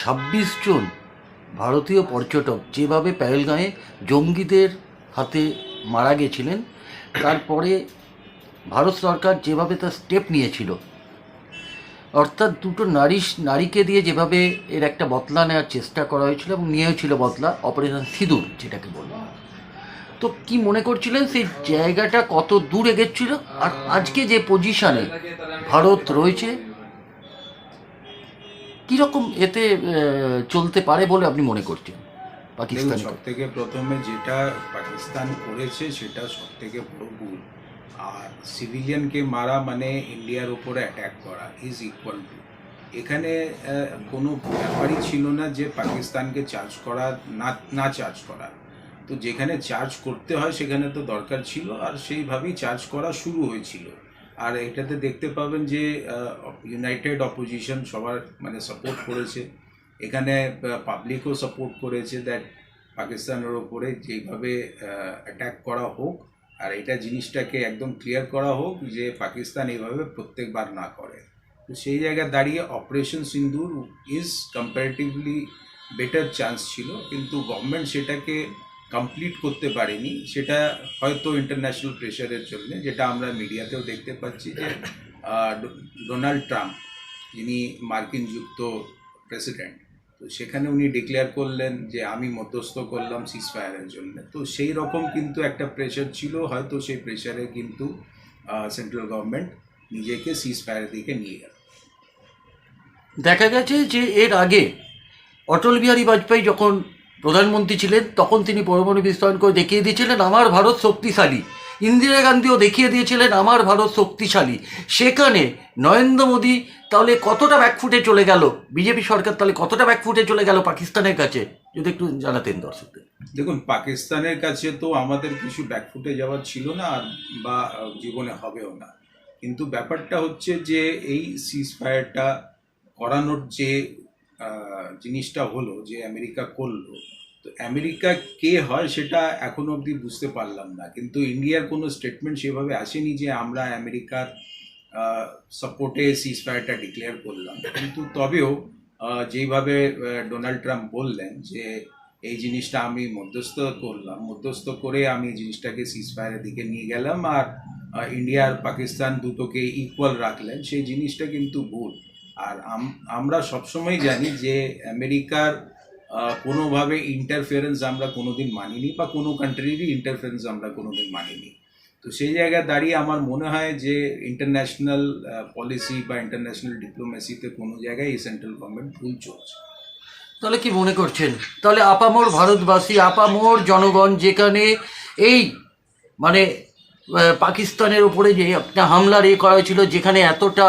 ছাব্বিশ জন ভারতীয় পর্যটক যেভাবে পেহেলগাঁয়ে জঙ্গিদের হাতে মারা গেছিলেন, তারপরে ভারত সরকার যেভাবে তার স্টেপ নিয়েছিল, অর্থাৎ দুটো নারী নারীকে দিয়ে যেভাবে এর একটা বদলা নেওয়ার চেষ্টা করা হয়েছিল এবং নিয়েছিল বদলা, অপারেশন সিঁদুর যেটাকে বলল তো কি মনে করছিলেন সেই জায়গাটা কত দূর এগেছিল আর আজকে যে পজিশনে ভারত রয়েছে কীরকম এতে চলতে পারে বলে আপনি মনে করছেন পাকিস্তান সব থেকে প্রথমে যেটা পাকিস্তান করেছে সেটা সব থেকে বড় ভুল। আর সিভিলিয়ানকে মারা মানে ইন্ডিয়ার উপরে অ্যাটাক করা ইজ ইকুয়াল টু এখানে কোনো ব্যাপারই ছিল না যে পাকিস্তানকে চার্জ করা না না চার্জ করা। তো যেখানে চার্জ করতে হয় সেখানে তো দরকার ছিল আর সেইভাবেই চার্জ করা শুরু হয়েছিল। আর এটাতে দেখতে পাবেন যে ইউনাইটেড অপোজিশন সবার মানে সাপোর্ট করেছে। এখানে পাবলিকও সাপোর্ট করেছে দ্যাট পাকিস্তানের ওপরে যেভাবে অ্যাটাক করা হোক। আর এটা জিনিসটাকে একদম ক্লিয়ার করা হোক যে, পাকিস্তান এইভাবে প্রত্যেকবার না করে। তো সেই জায়গায় দাঁড়িয়ে operation Sindoor is comparatively better chance ছিল। কিন্তু গভর্নমেন্ট সেটাকে কমপ্লিট করতে পারেনি, সেটা হয়তো ইন্টারন্যাশনাল প্রেশারের জন্য, যেটা আমরা মিডিয়াতেও দেখতে পাচ্ছি যে ডোনাল্ড ট্রাম্প যিনি মার্কিন যুক্ত প্রেসিডেন্ট তো সেখানে উনি ডিক্লেয়ার করলেন যে, আমি মধ্যস্থ করলাম সিজফায়ারের জন্য। তো সেই রকম কিন্তু একটা প্রেশার ছিল, হয়তো সেই প্রেশারে কিন্তু সেন্ট্রাল গভর্নমেন্ট নিজেকে সিজফায়ারের দিকে নিয়ে গেল। দেখা গেছে যে, এর আগে অটল বিহারী বাজপেয়ী যখন প্রধানমন্ত্রী ছিলেন, তখন তিনি পরমাণু বিস্তারণ করে দেখিয়ে দিয়েছিলেন, আমার ভারত শক্তিশালী। ইন্দিরা গান্ধীও দেখিয়ে দিয়েছিলেন, আমার ভারত শক্তিশালী। সেখানে নরেন্দ্র মোদী তাহলে কতটা ব্যাকফুটে চলে গেল? বিজেপি সরকার তাহলে কতটা ব্যাকফুটে চলে গেল পাকিস্তানের কাছে? যদি একটু জানাতেন দর্শকদের। দেখুন, পাকিস্তানের কাছে তো আমাদের কিছু ব্যাকফুটে যাওয়ার ছিল না বা জীবনে হবেও না। কিন্তু ব্যাপারটা হচ্ছে যে, এই সিজ ফায়ারটা করানোর যে জিনিসটা হলো যে আমেরিকা করল। তো আমেরিকা কে হয় সেটা এখন অবধি বুঝতে পারলাম না। কিন্তু ইন্ডিয়ার কোনো স্টেটমেন্ট সেভাবে আসেনি যে আমরা আমেরিকার সাপোর্টে সিজ ফায়ারটা ডিক্লেয়ার করলাম। কিন্তু তবেও যেইভাবে ডোনাল্ড ট্রাম্প বললেন যে এই জিনিসটা আমি মধ্যস্থ করলাম, মধ্যস্থ করে আমি জিনিসটাকে সিজফায়ারের দিকে নিয়ে গেলাম। আর ইন্ডিয়া আর পাকিস্তান দুটোকে ইকুয়াল রাখলেন। সেই জিনিসটা কিন্তু ভুল। আর আম- আমরা সবসময় জানি যে আমেরিকার কোনোভাবে ইন্টারফিয়ারেন্স আমরা কোনোদিন মানিনি বা কোনো কান্ট্রিরই ইন্টারফিয়ারেন্স আমরা কোনোদিন মানিনি। তো সেই জায়গায় দাঁড়িয়ে আমার মনে হয় যে ইন্টারন্যাশনাল পলিসি বা ইন্টারন্যাশনাল ডিপ্লোমেসিতে কোনো জায়গায় এই সেন্ট্রাল গভর্নমেন্ট ভুল চলছে। তাহলে কি মনে করছেন? তাহলে আপামোর ভারতবাসী, আপামোর জনগণ যেখানে এই মানে পাকিস্তানের উপরে যে একটা হামলার এ করা হয়েছিল, যেখানে এতটা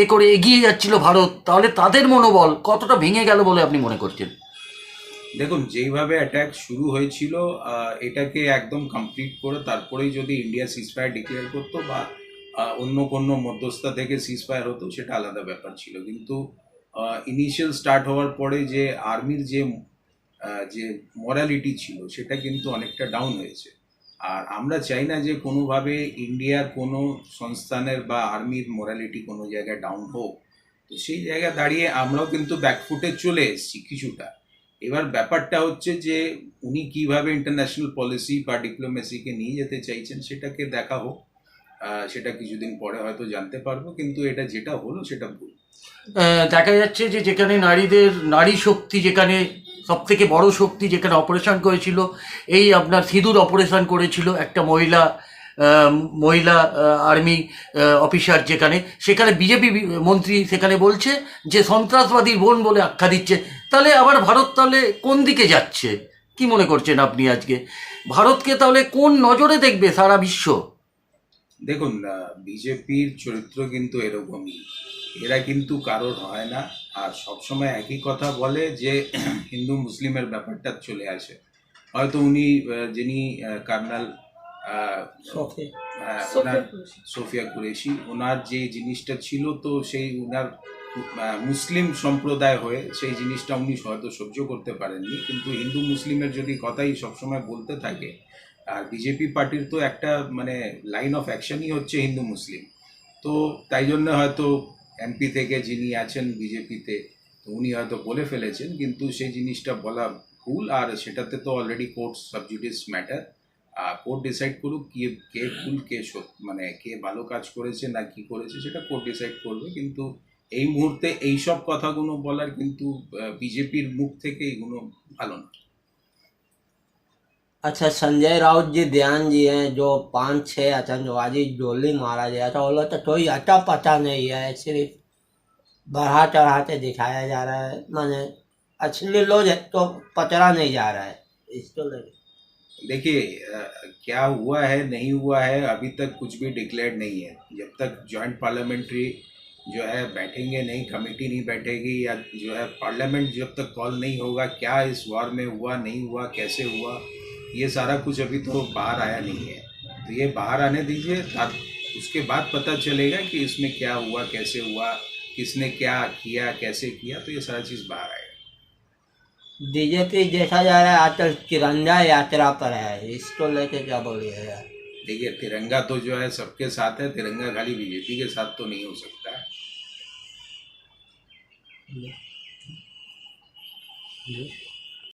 এ করে এগিয়ে যাচ্ছিল ভারত, তাহলে তাদের মনোবল কতটা ভেঙে গেল বলে আপনি মনে করছেন? দেখুন, যেইভাবে অ্যাটাক শুরু হয়েছিল এটাকে একদম কমপ্লিট করে তারপরেই যদি ইন্ডিয়া সিজফায়ার ডিক্লেয়ার করতো বা অন্য কোনো মধ্যস্থা থেকে সিজফায়ার হতো, সেটা আলাদা ব্যাপার ছিল। কিন্তু ইনিশিয়াল স্টার্ট হওয়ার পরে যে আর্মির যে যে মরালিটি ছিল, সেটা কিন্তু অনেকটা ডাউন হয়েছে। আর আমরা চাই না যে কোনোভাবে ইন্ডিয়ার কোনো সংস্থানের বা আর্মির মোরালিটি কোনো জায়গায় ডাউন হোক। তো সেই জায়গায় দাঁড়িয়ে আমরাও কিন্তু ব্যাকফুটে চলে এসেছি কিছুটা। এবার ব্যাপারটা হচ্ছে যে উনি কীভাবে ইন্টারন্যাশনাল পলিসি বা ডিপ্লোমেসিকে নিয়ে যেতে চাইছেন সেটাকে দেখা হোক। সেটা কিছুদিন পরে হয়তো জানতে পারব, কিন্তু এটা যেটা হলো সেটা ভুল। দেখা যাচ্ছে যে যেখানে নারীদের, নারী শক্তি যেখানে সব থেকে বড় শক্তি যেখানে অপারেশন করেছিল, এই আপনার সিঁদুর অপারেশন করেছিল একটা মহিলা মহিলা আর্মি অফিসার যেখানে, সেখানে বিজেপি মন্ত্রী সেখানে বলছে যে, সন্ত্রাসবাদীর বোন বলে আখ্যা দিচ্ছে। তাহলে আবার ভারত তাহলে কোন দিকে যাচ্ছে? কি মনে করছেন আপনি আজকে? ভারতকে তাহলে কোন নজরে দেখবে সারা বিশ্ব? দেখুন বিজেপির চরিত্র কিন্তু এরকমই। এরা কিন্তু কারোর হয় না। আর সবসময় একই কথা বলে যে হিন্দু মুসলিমের ব্যাপারটা চলে আসে। হয়তো উনি যিনি আহ, কার্নাল ওনার সোফিয়া কুরেশি। ওনার যে জিনিসটা ছিল তো সেই ওনার মুসলিম সম্প্রদায় হয়ে সেই জিনিসটা উনি হয়তো সহ্য করতে পারেননি। কিন্তু হিন্দু মুসলিমের যদি কথাই সবসময় বলতে থাকে আর বিজেপি পার্টির তো একটা মানে লাইন অফ অ্যাকশনই হচ্ছে হিন্দু মুসলিম। তো তাই জন্য হয়তো এমপি থেকে যিনি আছেন বিজেপিতে তো উনি হয়তো বলে ফেলেছেন, কিন্তু সেই জিনিসটা বলা ভুল, আর সেটাতে তো already court sub judice matter court decide করুক কে কে ভুল, কে মানে কে ভালো কাজ করেছে না কি করেছে, সেটা কোর্ট ডিসাইড করবে। কিন্তু এই মুহূর্তে এইসব কথাগুলো বলার কিন্তু বিজেপির মুখ থেকে এগুলো ভালো না। अच्छा संजय राउत जी दयान जी हैं, जो पाँच, छह आतंकवादी गोली मारा गया था लोग तो कोई अटा पता नहीं है, सिर्फ़ बढ़ा चढ़ाते दिखाया जा रहा है, माने असली लोग तो पचड़ा नहीं जा रहा है, इसको लेके देखिए क्या हुआ है, नहीं हुआ है, अभी तक कुछ भी डिक्लेयर्ड नहीं है। जब तक जॉइंट पार्लियामेंट्री जो है, बैठेंगे नहीं कमेटी नहीं बैठेगी, या जो है पार्लियामेंट जब तक कॉल नहीं होगा, क्या इस वार में हुआ, नहीं हुआ, कैसे हुआ ये सारा कुछ अभी तो बाहर आया नहीं है। तो ये बाहर आने दीजिए उसके बाद पता चलेगा कि इसमें क्या हुआ कैसे हुआ किसने क्या किया कैसे किया तो ये सारा चीज़ बाहर आएगा। बीजेपी देखा जा रहा है आजकल तिरंगा यात्रा पर है। इसको लेके क्या बोलिएगा देखिए तिरंगा तो जो है सबके साथ है तिरंगा खाली बीजेपी के साथ तो नहीं हो सकता। है जी